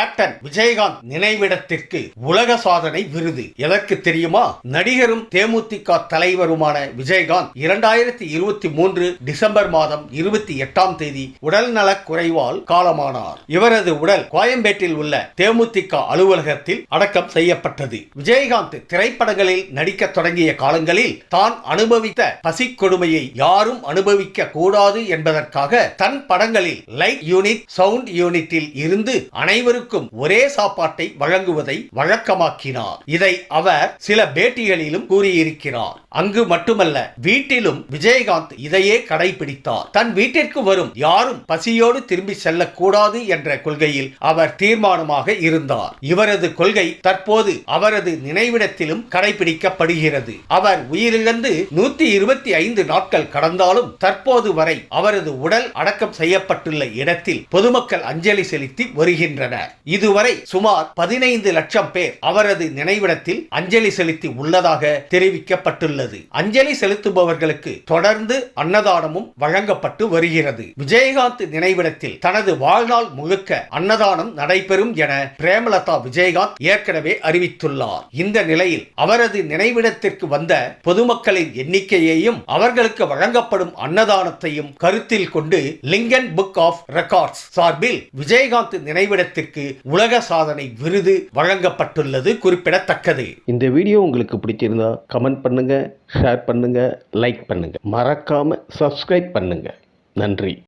Captain Vijayakanth நினைவிடத்திற்கு உலக சாதனை விருது. எதற்கு தெரியுமா? நடிகரும் தேமுதிக தலைவருமான விஜயகாந்த் இரண்டாயிரத்தி இருபத்தி மூன்று டிசம்பர் மாதம் இருபத்தி எட்டாம் தேதி உடல் நலக் குறைவால் காலமானார். இவரது உடல் கோயம்பேட்டில் உள்ள தேமுதிக அலுவலகத்தில் அடக்கம் செய்யப்பட்டது. விஜயகாந்த் திரைப்படங்களில் நடிக்க தொடங்கிய காலங்களில் தான் அனுபவித்த பசிக் கொடுமையை யாரும் அனுபவிக்க கூடாது என்பதற்காக தன் படங்களில் லைட் யூனிட் சவுண்ட் யூனிட்டில் இருந்து அனைவருக்கும் ஒரே சாப்பாட்டை வழங்குவதை வழக்கமாக்கினார். இதை அவர் சில பேட்டிகளிலும் கூறியிருக்கிறார். அங்கு மட்டுமல்ல வீட்டிலும் விஜயகாந்த் இதையே கடைபிடித்தார். தன் வீட்டிற்கு வரும் யாரும் பசியோடு திரும்பி செல்லக்கூடாது என்ற கொள்கையில் அவர் தீர்மானமாக இருந்தார். இவரது கொள்கை தற்போது அவரது நினைவிடத்திலும் கடைபிடிக்கப்படுகிறது. அவர் உயிரிழந்து நூத்தி இருபத்தி ஐந்து நாட்கள் கடந்தாலும் தற்போது வரை அவரது உடல் அடக்கம் செய்யப்பட்டுள்ள இடத்தில் பொதுமக்கள் அஞ்சலி செலுத்தி வருகின்றனர். இதுவரை சுமார் பதினைந்து லட்சம் பேர் அவரது நினைவிடத்தில் அஞ்சலி செலுத்தி உள்ளதாக தெரிவிக்கப்பட்டுள்ளது. அஞ்சலி செலுத்துபவர்களுக்கு தொடர்ந்து அன்னதானமும் வழங்கப்பட்டு வருகிறது. விஜயகாந்த் நினைவிடத்தில் தனது வாழ்நாள் முழுக்க அன்னதானம் நடைபெறும் என பிரேமலதா விஜயகாந்த் ஏற்கனவே அறிவித்துள்ளார். இந்த நிலையில் அவரது நினைவிடத்திற்கு வந்த பொதுமக்களின் எண்ணிக்கையையும் அவர்களுக்கு வழங்கப்படும் அன்னதானத்தையும் கருத்தில் கொண்டு லிங்கன் புக் ஆஃப் ரெக்கார்ட்ஸ் சார்பில் விஜயகாந்த் நினைவிடத்திற்கு உலக சாதனை விருது வழங்கப்பட்டுள்ளது குறிப்பிடத்தக்கது. இந்த வீடியோ உங்களுக்கு பிடிச்சிருந்தா கமெண்ட் பண்ணுங்க ஷேர் பண்ணுங்க லைக் பண்ணுங்க. மறக்காம சப்ஸ்கிரைப் பண்ணுங்க. நன்றி.